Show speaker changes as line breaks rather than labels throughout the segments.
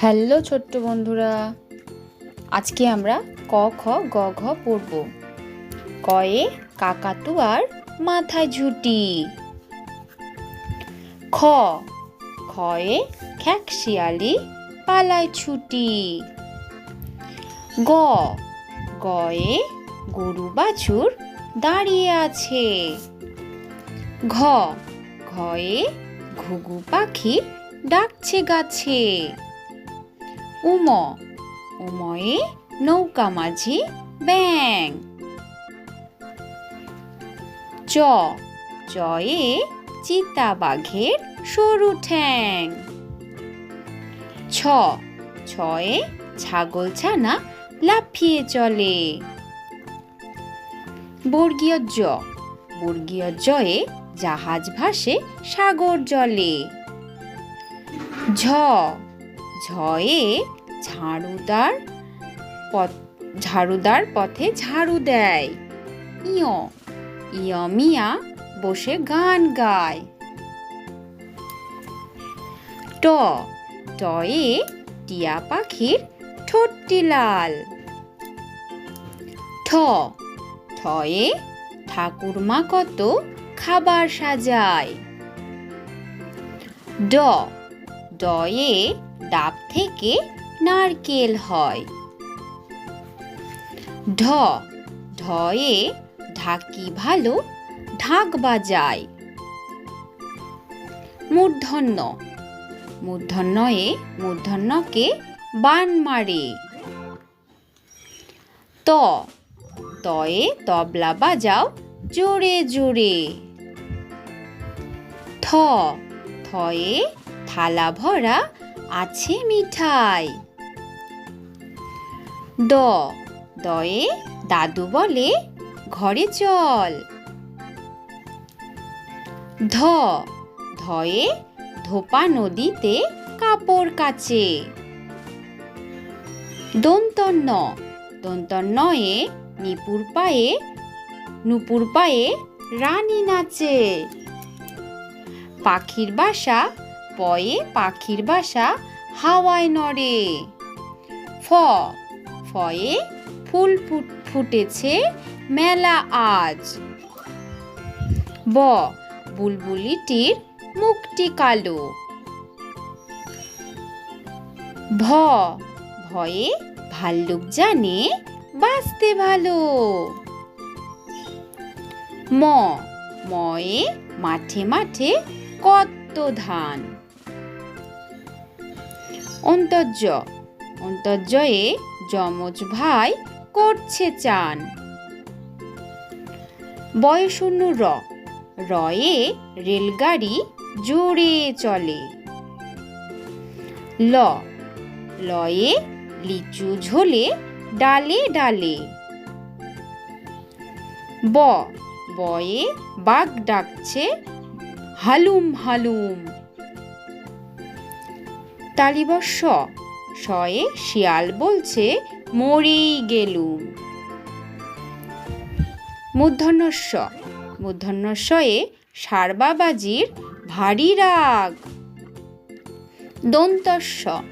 Hello ছোট্ট বন্ধুরা, আজকে আমরা ক, খ, গ, ঘ পড়ব। কয়ে কাকাতুয়ার মাথায় ঝুটি। খ, খয়ে খ্যাকশিয়ালি পালায় ছুটি। গ, গয়ে গরু বাছুর দাঁড়িয়ে আছে। ঘ, ঘয়ে ঘুঘু পাখি ডাকছে গাছে। উম উময়ে নৌকা মাঝি ব্যাং চ চয়ে চিতা বাঘের সরু ঠ্যাং ছ ছয়ে ছাগল ছানা লাফিয়ে চলে বর্গীয় জ বর্গীয় জয়ে জাহাজ ভাসে সাগর জলে ঝ ঝয়ে ঝাড়ুদার পথ, ঝাড়ুদার পথে ঝাড়ু দেয়। ইয় ইয় মিয়া বসে গান গায়। ট, টয়ে টিয়া পাখির ঠোঁটটি লাল। ঠ ঠয়ে ঠাকুরমা কত খাবার সাজায়। ড, ডয়ে ডাব থেকে নারকেল হয়। ঢ, ঢয়ে ঢাকি ভালো ঢাক বাজায়। মূর্ধন্য, মূর্ধন্যয়ে মূর্ধন্যকে বান মারে। ত, তয়ে তবলা বাজাও জোরে জোরে। থ, থয়ে থালা ভরা আছে মিঠাই। দ, দয়ে দাদু বলে ঘরে চল। ধ, ধয়ে ধোপা নদীতে কাপড় কাচে। দন্তন্য দন্তন্নয়ে নিপুর পায়ে, নুপুর পায়ে রানী নাচে। পাখির বাসা, পয়ে পাখির বাসা হাওয়ায় নড়ে। ফ, ফয়ে ফুল ফুট- ফুটেছে মেলা আজ। ব, বুলবুলিটির মুখটি কালো। ভ, ভয়ে ভাল্লুক জানে বাঁচতে ভালো। ম, ময়ে মাঠে মাঠে কত ধান। অন্তর্য। অন্তর্জয়ে যমজ ভাই করছে চান। বয়শূন্য র। রয়ে রেলগাড়ি জোরে চলে। ল। লয়ে লিচু ঝোলে ডালে ডালে। ব। বয়ে বাঘ ডাকছে হালুম হালুম। তালিবস্য শয়ে শিয়াল বলছে মরেই গেলুম। মূর্ধন্যস্য মূর্ধন্যস্বয়ে সারবাবাজির ভারী রাগ। দন্তস্য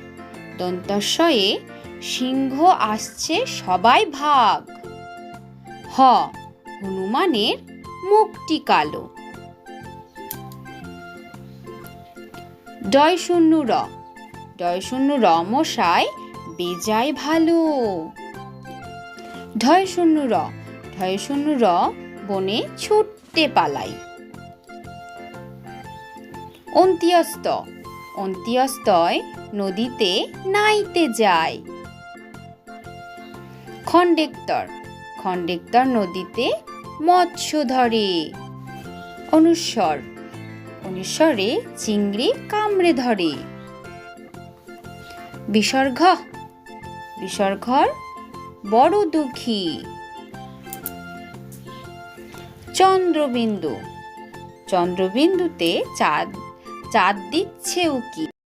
দন্তস্বয়ে সিংহ আসছে সবাই ভাগ। হ। হনুমানের মুখটি কালো। ডয় শূন্য র। ডয় শূন্য র মশাই বেজায় ভালো। ঢয় শূন্য র ঢয় শূন্য র বনে ছুটতে পালাই। অন্ত্যস্ত, অন্ত্যস্তয় নদীতে নাইতে যায়। খণ্ডেক্তর খণ্ডেক্তর নদীতে মৎস্য ধরে। অনুস্বর, অনুস্বরে চিংড়ি কামড়ে ধরে। বিসর্গ? বিসর্গর? বড় দুঃখী। চন্দ্রবিন্দু। চন্দ্রবিন্দুতে চাঁদ চাঁদ দিচ্ছে উকি।